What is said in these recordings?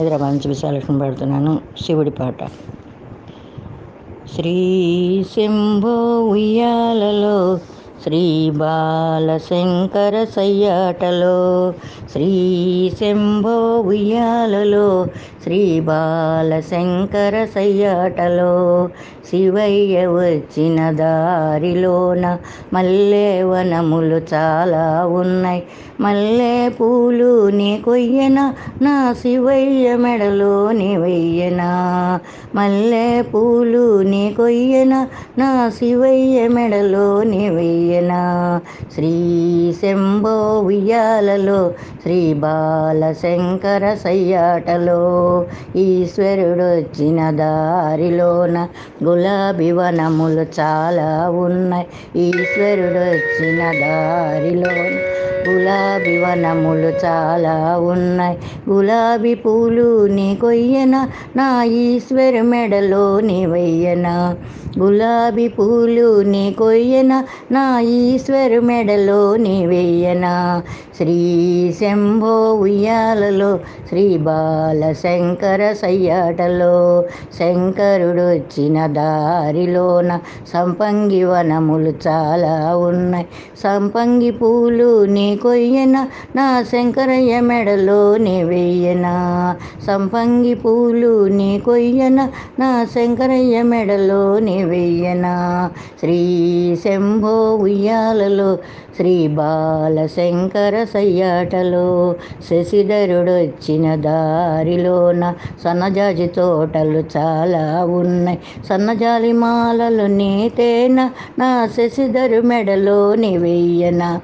హైదరాబాద్ నుంచి విశాలక్ష్మి పాడుతున్నాను శివుడి పాట. శ్రీ శంభో ఉయ్యాలలో శ్రీ బాలశంకర సయ్యాటలో శ్రీ శంభో ఉయ్యాలలో శ్రీ బాలశంకర సయ్యాటలో శివయ్య వచ్చిన దారిలోన మల్లె వనములు చాలా ఉన్నాయి. మల్లె పూలు నీ కొయ్యన నా శివయ్య మెడలో నీ వెయ్యనా. మల్లె పూలు నీ కొయ్యన నా శివయ్య మెడలో నీ వెయ్యనా శ్రీ శంభో ఉయ్యాలలో శ్రీ బాలశంకర సయ్యాటలో ఈశ్వరుడొచ్చిన దారిలోన గులాబీ వనములు చాలా ఉన్నాయి. ఈశ్వరుడొచ్చిన దారిలోన గులాబీ వనములు చాలా ఉన్నాయి. గులాబీ పూలు నీ కొయ్యన? నా ఈశ్వరు మెడలో నీ వయ్యన? గులాబీ పూలు నీ కొయ్యన నా ఈశ్వరు మెడలో నీ వెయ్యన శ్రీ శంభో ఉయ్యాలలో శ్రీ బాలశంకర సయ్యాటలో శంకరుడు వచ్చిన దారిలోన సంపంగి వనములు చాలా ఉన్నాయి. సంపంగి పూలు నీ కొయ్యన నా శంకరయ్య మెడలో నీ వెయ్యన సంపంగి పూలు నీ కొయ్యన నా శంకరయ్య మెడలో నీ వెయ్యనా? శ్రీ శంభో ఉయ్యాలలో శ్రీ బాలశంకర సయ్యాటలో శశిధరుడొచ్చిన దారిలోన సన్నజాజి తోటలు చాలా ఉన్నాయి. సన్నజాలి మాలలు నీతేన? నా శశిధరు మెడలోని వెయ్యనా? వెయ్యన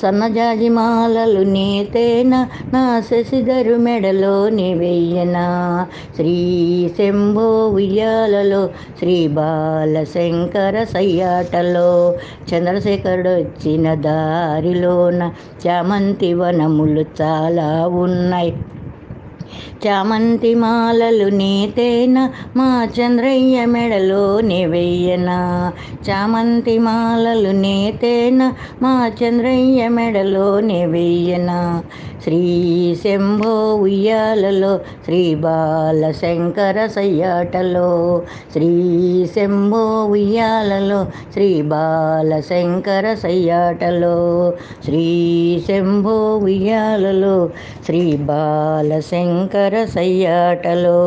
సన్నజాజి మాలలు నీతేన? నా శశిధరు మెడలోని వెయ్యనా శ్రీ శంభో ఉయ్యాలలో శ్రీ బాలశంకర సయ్యాటలో చంద్రశేఖరుడు వచ్చిన దారిలోన చామంతి వనములు చాలా ఉన్నాయి. చామంతి మాలలు నీతేన? మా చంద్రయ్య మెడలో నీ చామంతి మాలలు నీతేన? మా చంద్రయ్య మెడలో నీ శ్రీ శంభో ఉయ్యాలలో శ్రీ బాలశంకర సయ్యాటలో శ్రీ శంభో ఉయ్యాలలో శ్రీ బాలశంకర సయ్యాటలో శ్రీ శంభో ఉయ్యాలలో శ్రీ శంకర సయ్యాటలో